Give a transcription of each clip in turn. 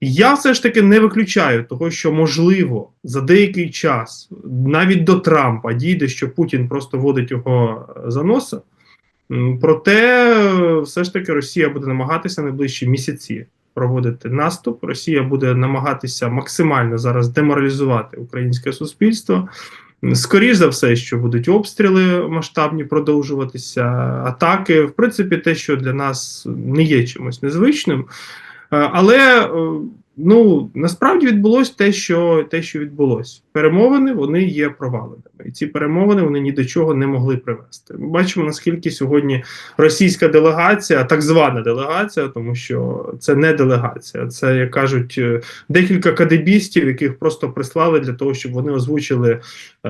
Я все ж таки не виключаю того, що можливо за деякий час, навіть до Трампа, дійде, що Путін просто водить його за носа. Проте, е, все ж таки, Росія буде намагатися найближчі місяці проводити наступ. Росія буде намагатися максимально зараз деморалізувати українське суспільство. М, Скоріш за все, що будуть обстріли масштабні продовжуватися, атаки. В принципі, те, що для нас не є чимось незвичним. Е, Але е, ну насправді відбулось те, що те, що відбулось. Перемовини вони є проваленими, і ці перемовини вони ні до чого не могли привести. Ми бачимо наскільки сьогодні російська делегація, так звана делегація, тому що це не делегація, це як кажуть е, декілька кадебістів, яких просто прислали для того, щоб вони озвучили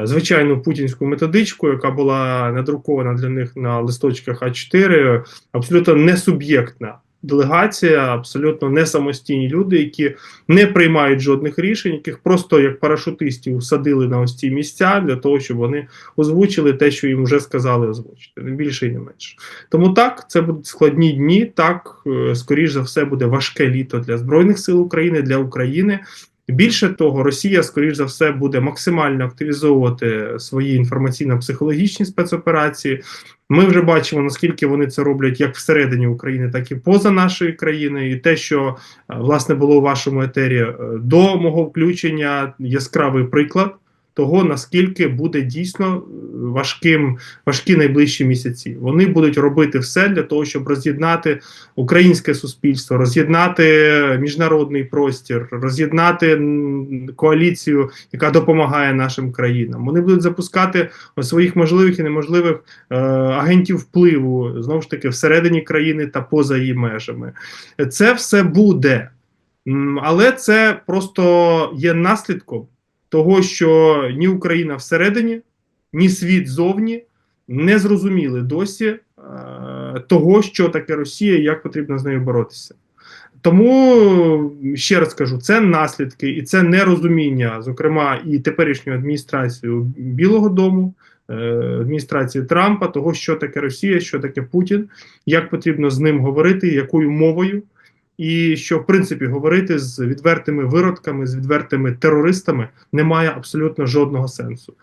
звичайну путінську методичку, яка була надрукована для них на листочках А4, абсолютно несуб'єктна делегація, абсолютно не самостійні люди, які не приймають жодних рішень, яких просто як парашутистів садили на ось ці місця для того, щоб вони озвучили те, що їм вже сказали озвучити, не більше і не менше. Тому так, це будуть складні дні. Так, е, скоріш за все, буде важке літо для збройних сил України, для України. Більше того, Росія, скоріш за все, буде максимально активізовувати свої інформаційно-психологічні спецоперації. Ми вже бачимо, наскільки вони це роблять як всередині України, так і поза нашою країною. І те, що е, власне було у вашому етері е, до мого включення, яскравий приклад того, наскільки буде дійсно е, важким важкі найближчі місяці. Вони будуть робити все для того, щоб роз'єднати українське суспільство, роз'єднати міжнародний простір, роз'єднати коаліцію, яка допомагає нашим країнам. Вони будуть запускати своїх можливих і неможливих е, агентів впливу знову ж таки всередині країни та поза її межами. Це все буде, але це просто є наслідком того, що ні Україна всередині, ні світ зовні не зрозуміли досі е, того, що таке Росія як потрібно з нею боротися. Тому ще раз кажу, це наслідки і це нерозуміння, зокрема, і теперішньої адміністрації Білого Дому, е, адміністрації Трампа, того, що таке Росія, що таке Путін, як потрібно з ним говорити, якою мовою, і що в принципі говорити з відвертими виродками, з відвертими терористами немає абсолютно жодного сенсу.